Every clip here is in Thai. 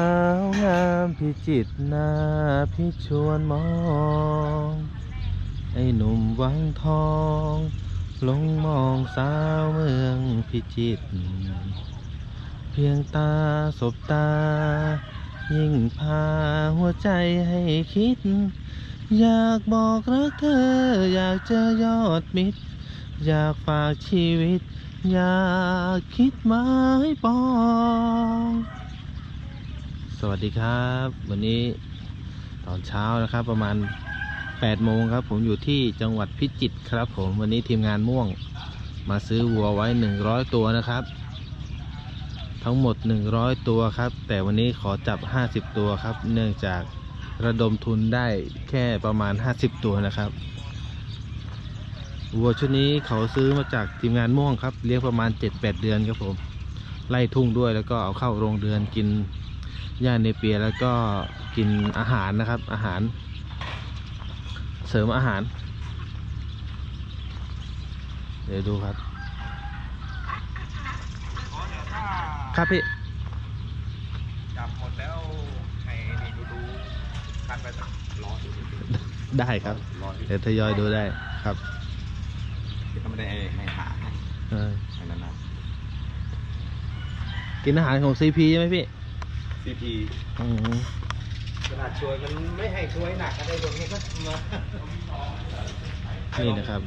าวงามพิจิตนาพิชวนมอง ไอ้หนุ่มวังทองลงมองสาวเมืองพิจิตรเพียงตาสบตา ยิ่งพาหัวใจให้คิด อยากบอกรักเธอ อยากเจอยอดมิตร อยากฝากชีวิต อยากคิดไม้ปอง สวัสดีครับ วันนี้ตอนเช้านะครับ ประมาณ8โมงครับ ผมอยู่ที่จังหวัดพิจิตรครับ ผมวันนี้ทีมงานม่วงมาซื้อวัวไว้ 100 ตัวนะครับ ทั้งหมด 100 ตัวครับ แต่วันนี้ขอจับ 50 ตัวครับ เนื่องจากระดมทุนได้แค่ประมาณ 50 ตัวนะครับวัวชุดนี้เขาซื้อมาจากทีมงานม่วงครับเลี้ยงประมาณ 7-8 เดือนครับผมไล่ทุ่งด้วยแล้วก็เอาเข้าโรงเรือนกิน หญ้าเนเปียแล้วก็กินอาหารนะครับ อาหาร เสริมอาหาร เดี๋ยวดูครับ ครับพี่จับหมดแล้วให้นี่ดูดูคัดไปสักร้อยได้ครับ ร้อยเดี๋ยวทยอยดูได้ครับที่เขาไม่ได้ให้หาให้เอออันนั้นนะกินอาหารของ CP ใช่ไหมพี่ ซีพีอืมขนาดช่วยมันไม่ให้ช่วยหนักอะไรตรงนี้ก็มานี่นะครับ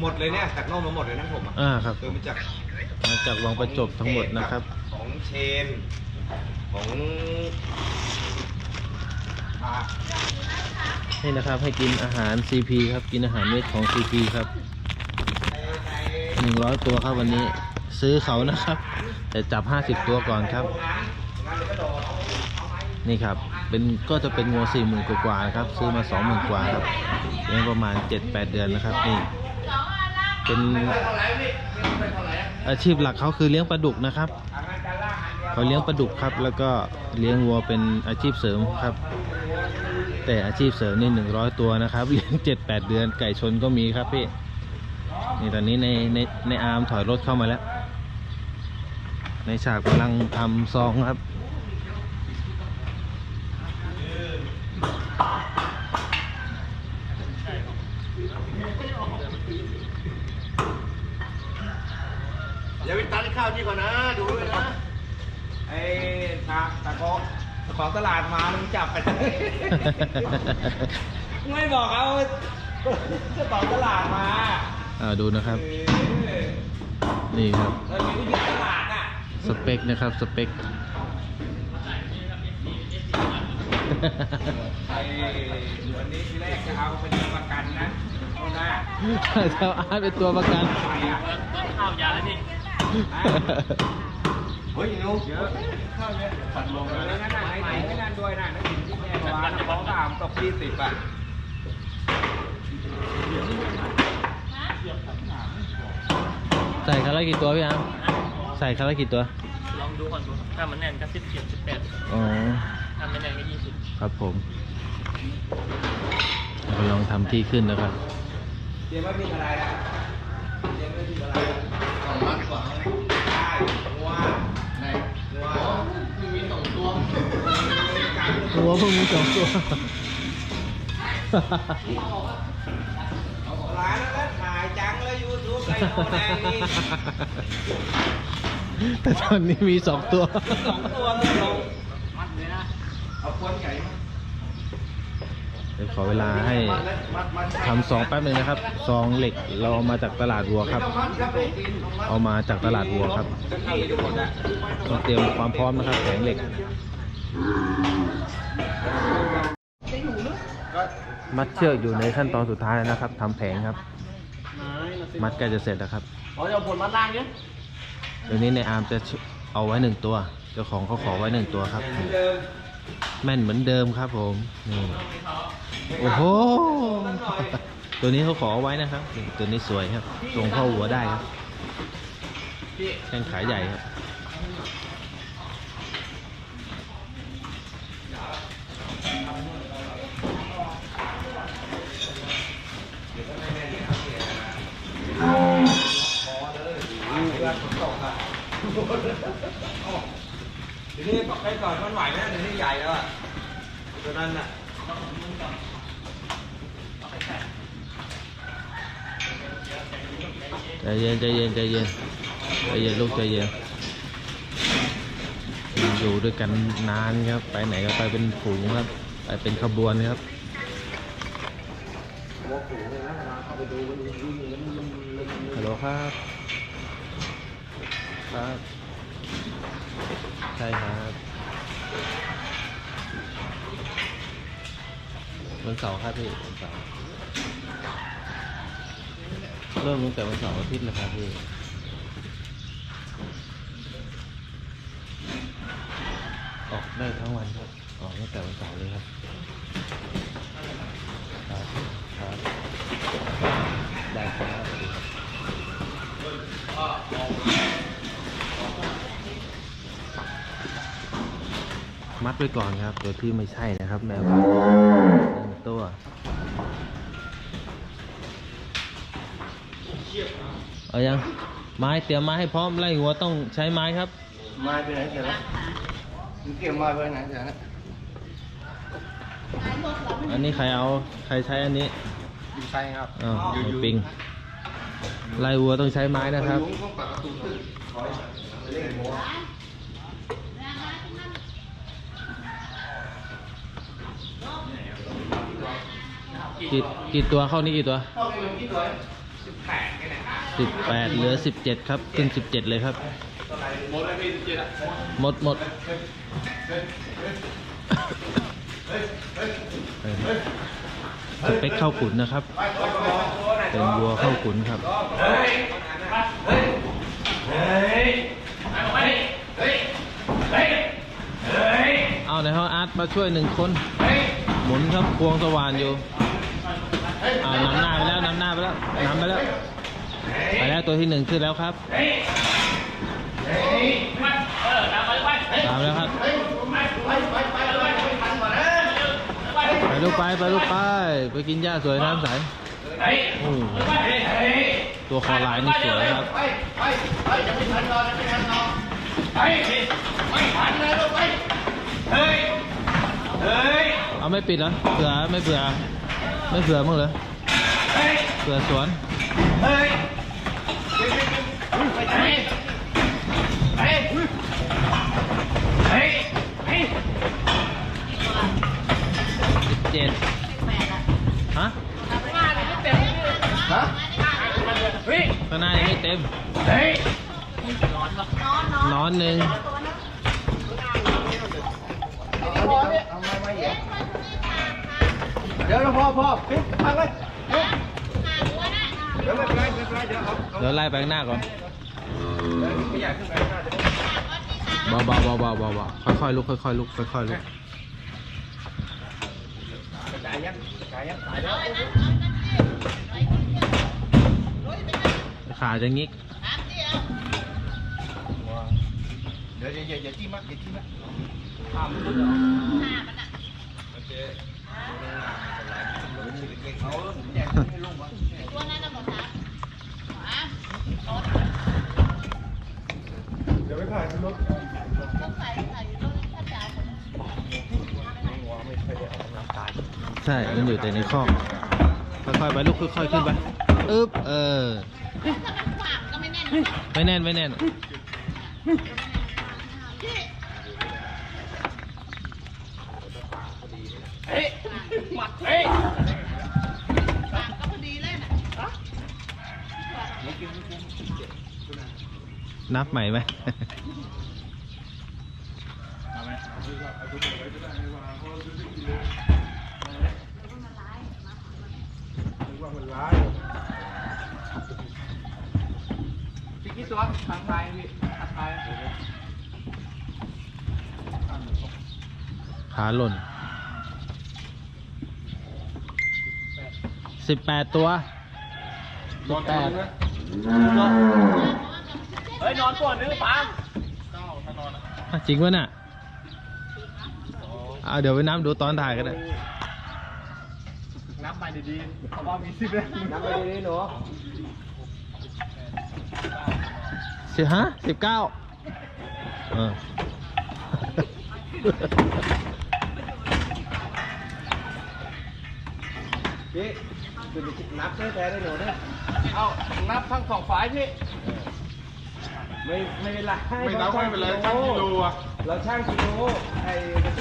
หมดเลยเนี่ยจากนอกมาหมดเลยนะผมอะอ่าครับ คือมาจากมาจากวังประจบทั้งหมดนะครับ ของเชน ของอ่านี่นะครับให้กินอาหาร CP ครับ กินอาหารเม็ดของ CP ครับ 100 ตัวครับวันนี้ ซื้อเขานะครับ แต่จับ50ตัวก่อนครับ นี่ครับเป็นก็จะเป็นงัวสี่หมื่นกว่านะครับ ซื้อมาสองหมื่นกว่าครับเลี้ยงประมาณ7-8เดือนนะครับนี่ เป็นอาชีพหลักเขาคือเลี้ยงปลาดุกนะครับเขาเลี้ยงปลาดุกครับ แล้วก็เลี้ยงวัวเป็นอาชีพเสริมครับ แต่อาชีพเสริมนี่หนึ่งร้อยตัวนะครับเลี้ยงเจ็ดแปดเดือนไก่ชนก็มีครับพี่นี่ตอนนี้ในในในอาร์มถอยรถเข้ามาแล้ว ในฉากกำลังทำซองครับอย่าไปตัดข้าวที่ก่อนนะ ดูด้วยนะ ไอ้ตาตาของของตลาดมามึงจับไป ไม่บอกเอาเจะของตลาดมา อ่าดูนะครับเออนี่ครับ สเปคนะครับ สเปคไอ้วันนี้ทีแรกจะเอาเป็นประกันนะเอาหน้าเจ้าอาร์ตเป็นตัวประกันไปอะข้าวยาแล้วนี่เฮ้ยนุ๊กเยอะข้าวเยอะปัดลงแล้วนั่นน่ะไหนๆไม่นั่นด้วยนะนั่นที่แม่วานของสามตกที่สิบอะใส่คารากี่ตัวพี่อาร์มใส่คารากี่ตัว ลองดูก่อนดูถ้ามันแน่นก็สิบเจ็ดสิบแปดอ๋อ ถ้าไม่แน่นก็ยี่สิบครับผมเราลองทำที่ขึ้นนะครับเตรียมว่ามีอะไรนะเตรียมว่ามีอะไรสองมัดกว่าได้งัวไหนงัวมีสองตัวตัวเพิ่งมีสองตัวร้านแล้วถ่ายจังแล้วยูทูบไอ้โมแดงนี่ แต่ตอนนี้มีสองตัว สองตัวเลยลงมัดเลยนะ เอาควนใหญ่มาเดี๋ยวขอเวลาให้มัดเลยมัดมัดทำซองแป๊บหนึ่งนะครับซองเหล็กเราเอามาจากตลาดวัวครับมัดครับผมเอามาจากตลาดวัวครับจะเข้าไปทุกคนอะต้องเตรียมความพร้อมนะครับแผงเหล็ก มัดเชือกอยู่ในขั้นตอนสุดท้ายแล้วนะครับทำแผงครับ มัดใกล้จะเสร็จแล้วครับอ๋อจะผลมาล่างเยอะ เดี๋ยวนี้ในอาร์มจะเอาไว้หนึ่งตัว เจ้าของเขาขอไว้หนึ่งตัวครับ แม่นเหมือนเดิมครับผมนี่โอ้โห ตัวนี้เขาขอไว้นะครับ ตัวนี้สวยครับ ตรงเข้าหัวได้ครับแข้งขาใหญ่ครับ เพื่อ นฝนตกอะเดี๋ยวนี้บอกไปก่อนมันไหวไหมเดี๋ยวนี้ใหญ่แล้วอะตัวนั้นอะใจเย็นใจเย็นใจเย็นใจเย็นลูกใจเย็นอยู่ด้วยกันนานครับ ไปไหนก็ไปเป็นฝูงครับ ไปเป็นขบวนครับหัวผูเลยนะเวลาเข้าไปดูมันวิ่งแล้วมันมันมันฮัลโหลครับ ครับ ใช่ครับวันเสาร์ครับพี่วันเสาร์เริ่มตั้งแต่วันเสาร์อาทิตย์เลยครับพี่ออกได้ทั้งวันครับออกตั้งแต่วันเสาร์เลยครับครับครับได้ครับ มัดไว้ก่อนครับโดยที่ไม่ใช่นะครับ แมวหนึ่งตัวเอายังไม้เตรียมไม้ให้พร้อมไล่หัวต้องใช้ไม้ครับมาไปไหนเสร็จแล้วมึงเก็บมาไปไหนเสร็จแล้วอันนี้ใครเอาใครใช้อันนี้อยู่ใช่ครับอ้าวไอ้ปิงไล่วัวต้องใช้ไม้นะครับ ลุงต้องปัดประตูขึ้นถอยเล่นหัว กี่กี่ตัวเข้านี่กี่ตัวเข้าไปเป็นกี่ตัวสิบแปดแค่ไหนสิบแปดเหลือสิบเจ็ดครับขึ้นสิบเจ็ดเลยครับ หมดแล้วพี่สิบเจ็ดหมดหมดสเปคเข้าขุนนะครับ เป็นวัวเข้าขุนครับเฮ้ยเฮ้ยเฮ้ยไปไปเฮ้ยเฮ้ยเฮ้ยเอาในห้องอาร์ตมาช่วยหนึ่งคน หมุนครับควงสว่านอยู่ อ่านำหน้าไปแล้วนำหน้าไปแล้วนำไปแล้วไปแล้วตัวที่หนึ่งขึ้นแล้วครับตามแล้วครับไปลูกไปไปลูกไปไปกินหญ้าสวยน้ำใสเฮ้ยตัวคอลายนี่สวยครับไปไปไปจะไม่ทันะไม่ทันก่อนไปไม่ทันเลยลูกไปเฮ้ยเฮ้ยเอาไม่ปิดเหรอเผื่อไม่เผื่อ ไม่เผื่อมั้งเหรอเฮ้ยเผื่อสวนเฮ้ยไปไหนเฮ้ยเฮ้ยเฮ้ยสิบเจ็ดฮะฮะเฮ้ยข้างหน้ายังไม่เต็มเฮ้ยนอนหนึ่งเดี๋ยวพอพอปิดพังเลยเดี๋ยวไม่เป็นไรไม่เป็นไรเดี๋ยวเอาเอาเดี๋ยวไล่ไปข้างหน้าก่อนไม่อยากขึ้นไปข้างหน้าจะได้เบาเบาเบาเบาเบาเบาค่อยๆลุกค่อยๆลุกค่อยๆลุกกระจายยังกระจายยังตายแล้วขาจะงิกเดี๋ยวอย่าอย่าจิ้มมากอย่าจิ้มมากเอาแล้วผมอยากให้ลูกวะเดี๋ยวไม่ผ่านรถใช่ มันอยู่แต่ในคอกค่อยๆไปลุกค่อยๆขึ้นไปอึ๊บเออ ไม่แน่นไม่แน่น นับใหม่ไหมพี่กี่ตัวทางไปพี่ทางไปขาหล่นสิบแปดตัวสิบแปด เฮ้ยนอนก่อนนึกปังเก้าถ้านอนอะจริงวะน่ะเอาเดี๋ยวไปนับดูตอนถ่ายก็ได้นับไปดีๆเพราะว่ามีสิบเลยนับไปดีๆหนูสิบฮะสิบเก้าเออพี่คือนับได้แท้ได้หนูเนี่ยเอานับทั้งสองฝ่ายพี่ ไม่ไม่เป็นไรไม่นับไม่เป็นไรช่างกิโลอะเราช่างกิโลไอ้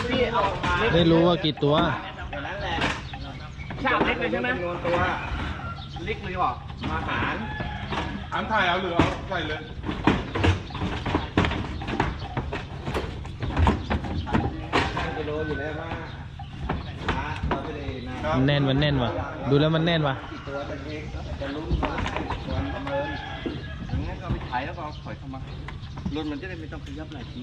พี่เอามาไม่รู้ว่ากี่ตัวอย่างนั้นแหละชามเล็กเลยใช่ไหมจำนวนตัวเล็กเลยว่ะมาหารอันถ่ายเอาหรือเอาใส่เลยช่างกิโลอยู่แล้วว่าอะเราไม่ได้นะมันแน่นมันแน่นว่ะดูแล้วมันแน่นว่ะกี่ตัวจะเองจะลุ้นว่าควรประเมิน ไปถ่ายแล้วก็เอาถอยเข้ามารถมันจะได้ไม่ต้องขยับหลายที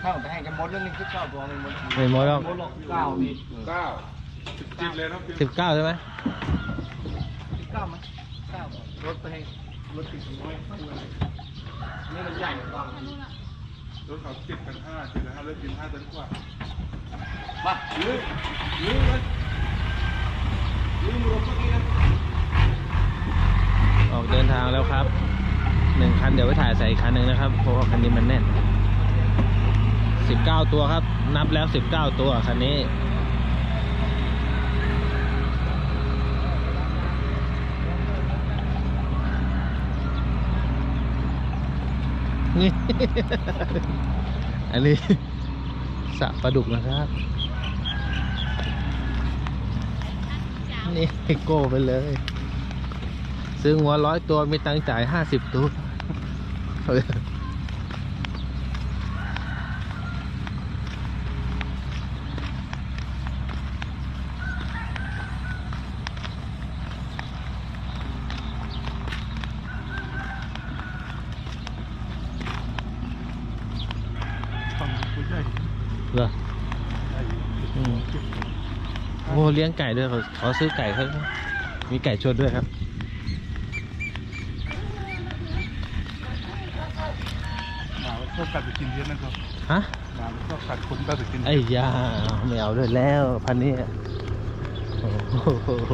เข้าไปให้กันหมดเรื่องนี้คือเก้าตัวเลยหมดไม่หมดหรอกหมดหรอกเก้าพี่เก้าจิบเลยนะสิบเก้าใช่ไหมเก้ามั้ยเก้ารถไปให้รถติดน้อยนี่มันใหญ่กว่ารถเขาเจ็ดพันห้าเจ็ดพันห้าเลิกกินห้าตันกว่ามายืนยืนเลยยืนรถเมื่อกี้นะ ออกเดินทางแล้วครับหนึ่งคันเดี๋ยวไปถ่ายใส่อีกคันหนึ่งนะครับ เพราะว่าคันนี้มันแน่นสิบเก้าตัวครับ นับแล้วสิบเก้าตัวคันนี้นี่อันนี้สระปลาดุกนะครับนี่โก้ไปเลย ซื้อหัวร้อยตัวมีตังค์จ่ายห้าสิบตัวฝั่งคุณใหญ่เหรอโอ้เลี้ยงไก่ด้วยเขาเขาซื้อไก่เขามีไก่ชนด้วยครับ หนาว ชอบกัดไปกินเยอะนะครับฮะหนาวชอบกัดคนกัดไปกินไอ้ยาไม่เอาด้วยแล้วพันนี้อะโอ้โห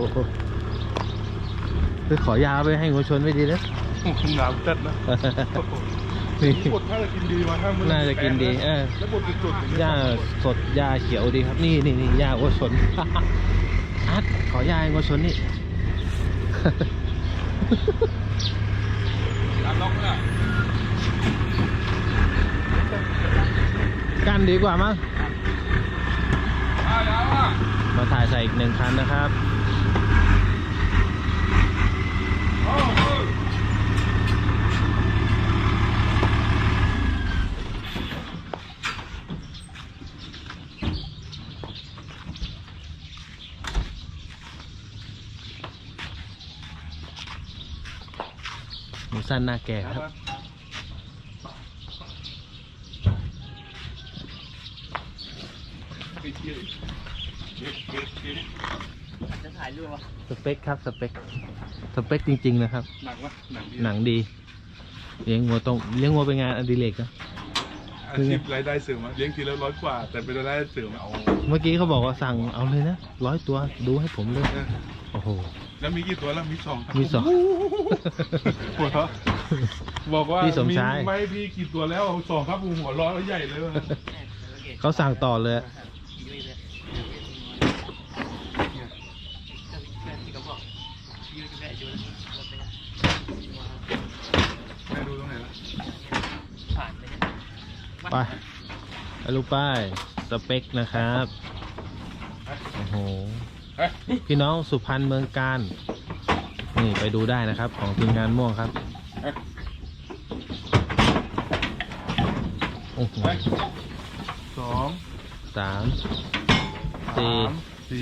ไปขอยาไปให้งูชนไม่ดีนะหนาวจัดนะนี่บดถ้าจะกินดีมาถ้ามันน่าจะกินดี เออแล้วบดจุดๆอย่างเงี้หญ้าสดหญ้าเขียวดีครับ นี่นี่นี่หญ้าวัวชนอาร์ตขอยาให้วัวชนนี่อันล็อกเนี่ย กั นดีกว่ามั้งมาถ่ายใส่อีกหนึ่งคันนะครับหมูสั้นหน้าแก่ครับ จะถ่ายรูปวะ ส เปคครับสเปคสเปคจริง ๆ นะครับ หนักวะหนักดีหนังดีเลี้ยงวัวตรงเลี้ยงวัวเป็นงานอดิเรกนะอาชีพรายได้เสริมอะเลี้ยงทีละร้อยกว่า แต่เป็นรายได้เสริมเอาเมื่อกี้เขาบอกว่าสั่งเอาเลยนะร้อยตัวดูให้ผมเลยเออโอ้โหแล้วมีกี่ตัวแล้วมีสองครับมีสองหัวเราะบอกว่าพี่สมชาย ไม่พี่กี่ตัวแล้วเอาสองครับหัวเร้อนแล้วใหญ่เลยว่ะเขาสั่งต่อเลยอะ ให้ดูตรงไหนล่ะ ไปไปลูกป้ายสเปคนะครับโอ้โหเฮ้ยพี่น้องสุพรรณเมืองการ นี่ไปดูได้นะครับ ของทีมงานม่วงครับโอ้โหเฮ้ยสองสามสี่สาม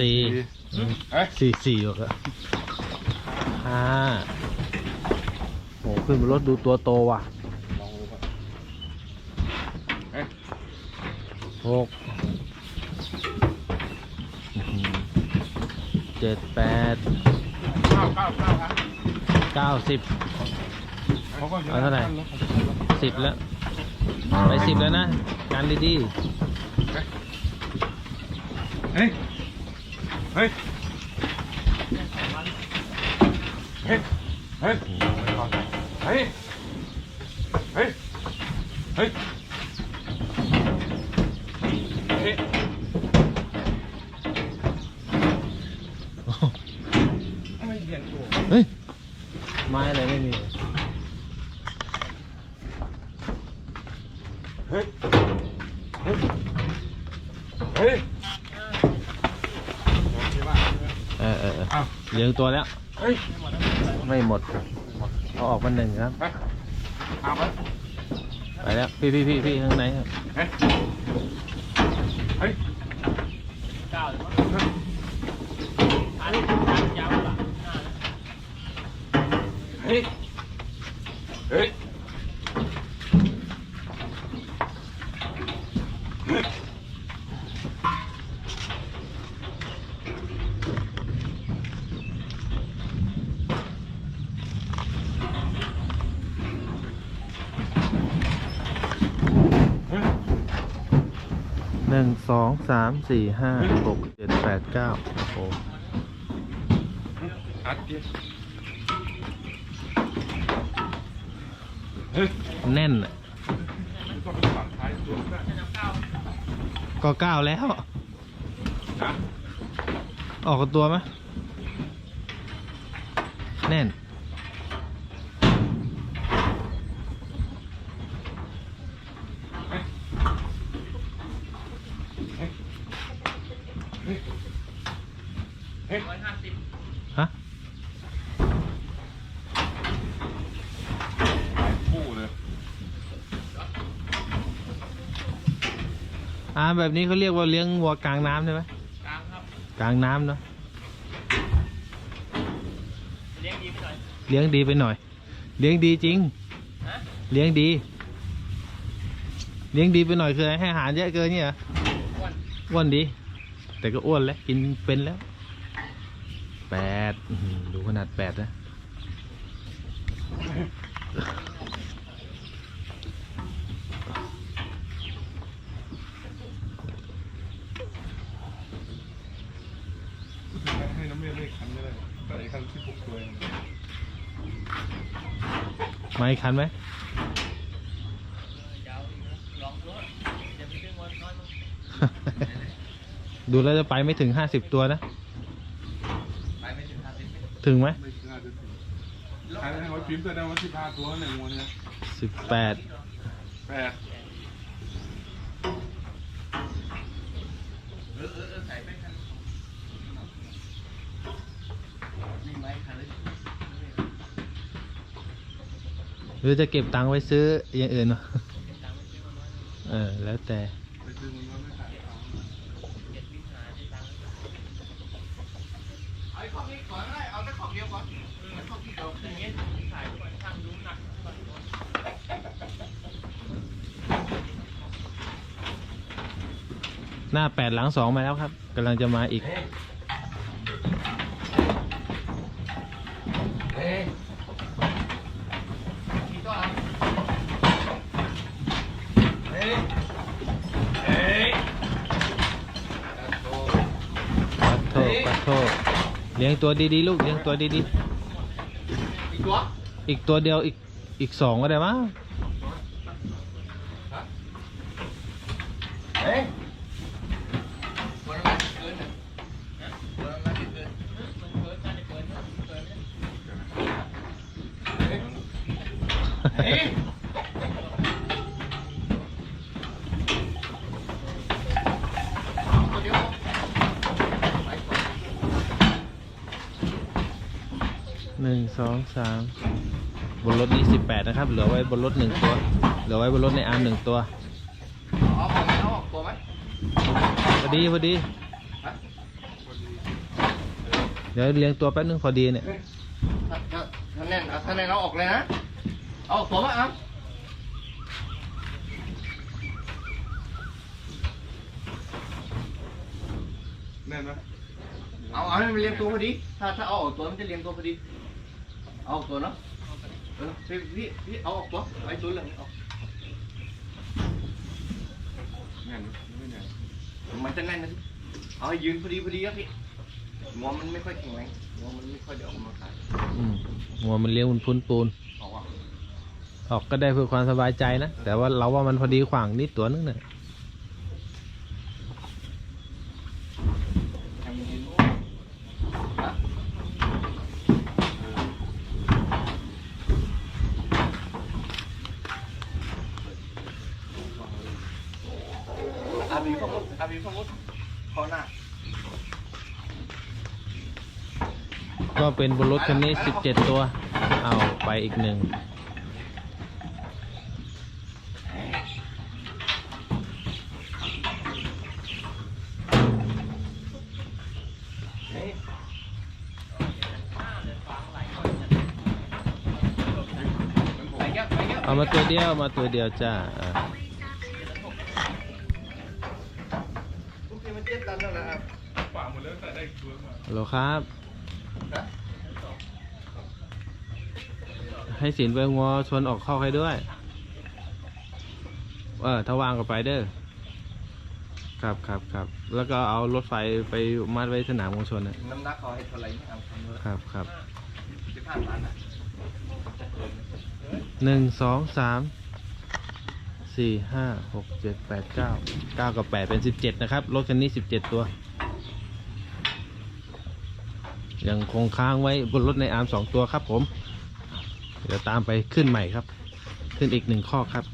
สี่สี่อืมเอ้ยสี่สี่หรอกห้าโอ้ขึ้นบนรถดูตัวโตว่ะ ลองดูก่อนเอ้ย หกอื้อหือเจ็ดแปดเก้าเก้าเก้าครับเก้าสิบ เขาก็จะเอาเท่าไหร่ขั้นแล้วเขาจะขั้นแล้วสิบแล้ว ไปสิบแล้วนะการดีเฮ้ย เฮ้ย เฮ้ย เฮ้ย เฮ้ย เฮ้ย เฮ้ย เฮ้ย เฮ้ย ไม่เรียนตัว เฮ้ย ไม้ อะไรไม่มีเฮ้ยเฮ้ยเฮ้ยโอเคป่ะเออเออเอออ้าวเลี้ยงตัวแล้ว เฮ้ยไม่หมดเอาออกมาหนึ่งครับไปเอาไปไปแล้ว พี่พี่พี่พี่ข้างในครับ เฮ้ยเฮ้ยเก้าเลยมั้งอันนี้ทางยาวหลังหน้า เฮ้ย เฮ้ย หนึ่งสองสามสี่ห้าหกเจ็ดแปดเก้าโอ้โห อัดเฮ้ย แน่นอะมันก็เป็นฝั่งท้ายตัวได้ก็เก้าแล้วนะออกกับตัวไหมแน่น ร้อยห้าสิบ ฮะ หลายคู่เลย อ่า แบบนี้เขาเรียกว่าเลี้ยงวัวกลางน้ำใช่ไหมกลางครับกลางน้ำเนาะเลี้ยงดีไปหน่อยเลี้ยงดีไปหน่อย เลี้ยงดีจริง ฮะเลี้ยงดี เลี้ยงดีไปหน่อยคืออะไรให้อาหารเยอะเกินเนี่ยเหรออ้วนอ้วนดี แต่ก็อ้วนแล้วกินเป็นแล้วแปดอื้อหือดูขนาดแปดนะ ให้น้ำเมียเลขคันก็ได้แต่ไอ้คันที่ปลุกตัวเอง มา อีกคันไหมยาวอีกนะลองดูเดี๋ยวไปดึงวันน้อยมั้งดูแล้วจะไปไม่ถึงห้าสิบตัวนะ ไปไม่ถึงห้าสิบถึงไหมไม่น่าจะถึงใครให้เขาพิมพ์แสดงว่าสิบห้าตัวหนึ่งวันเนี้ยสิบแปดแปด เออเออเออใส่ไปคันวิ่งไปคันเลย หรือจะเก็บตังค์ไว้ซื้ออย่างอื่นเนอะเออ แล้วแต่หน้าแปดหลังสองมาแล้วครับกำลังจะมาอีก เฮ้ยกี่ตัวครับเฮ้ยเฮ้ยโอ้ ปัดโทษปัดโทษเลี้ยงตัวดีๆลูกเลี้ยงตัวดีอีกตัวๆอีกตัวเดียวอีกอีกสองก็ได้มั้งเฮ้ยวันละเกินนะวันละเกิน มันเกินน่าจะเกินนะเกินไหม เฮ้ย หนึ่ง สองสามบนรถนี้สิบแปดนะครับ เหลือไว้บนรถหนึ่งตัว เหลือไว้บนรถในอาร์มหนึ่งตัวเอาออกไหมเอาออกตัวไหมพอดีพอดี เดี๋ยวเลี้ยงตัวแป๊บนึงพอดีเนี่ยถ้าถ้าถ้าแน่นเอาถ้าแน่นเอาออกเลยนะ เอาออกตัวไหมเอาแน่นไหมเอาเอาให้มันเรียงตัวพอดี ถ้าถ้าเอาออกตัวมันจะเรียงตัวพอดี เอาออกตัวเนาะเออพี่พี่พี่เอาออกตัวไอ้ตัวเหลืองนี่ออกแน่นไหมไม่แน่นมันจะแน่นนะพี่เอาให้ยืนพอดีพอดีครับพี่งวมันไม่ค่อยแข็งแรงงวมันไม่ค่อยเดี๋ยวออกกำลังกายอืมหัวมันเลี้ยงมันพุนปูนออกอะออกก็ได้เพื่อความสบายใจนะ แต่ว่าเราว่ามันพอดีขวางนิดตัวนึงเนี่ย ให้มันเห็น อาบีฟังมุดอาบีฟังมุดขอหน้าก็เป็นบนรถคันนี้ 17 ตัว เอาไปอีกหนึ่ง เอามาตัวเดียว มาตัวเดียวจ้า ฮัลโหลครับ ให้สินไปงัวชวนออกเข้าให้ด้วย เออถ้าว่างก็ไปเด้อ ครับครับครับ แล้วก็เอารถไฟไปมัดไว้สนามมวลชนนะน้ำหนักเขาให้เท่าไหร่เอาคำนวณครับครับสิบห้าตันอะหนึ่งสองสามสี่ห้าหกเจ็ดแปดเก้าเก้ากับแปดเป็นสิบเจ็ดนะครับ รถคันนี้สิบเจ็ดตัว ยังคงค้างไว้บนรถในอาร์มสองตัวครับผม เดี๋ยวตามไปขึ้นใหม่ครับ ขึ้นอีกหนึ่งข้อครับ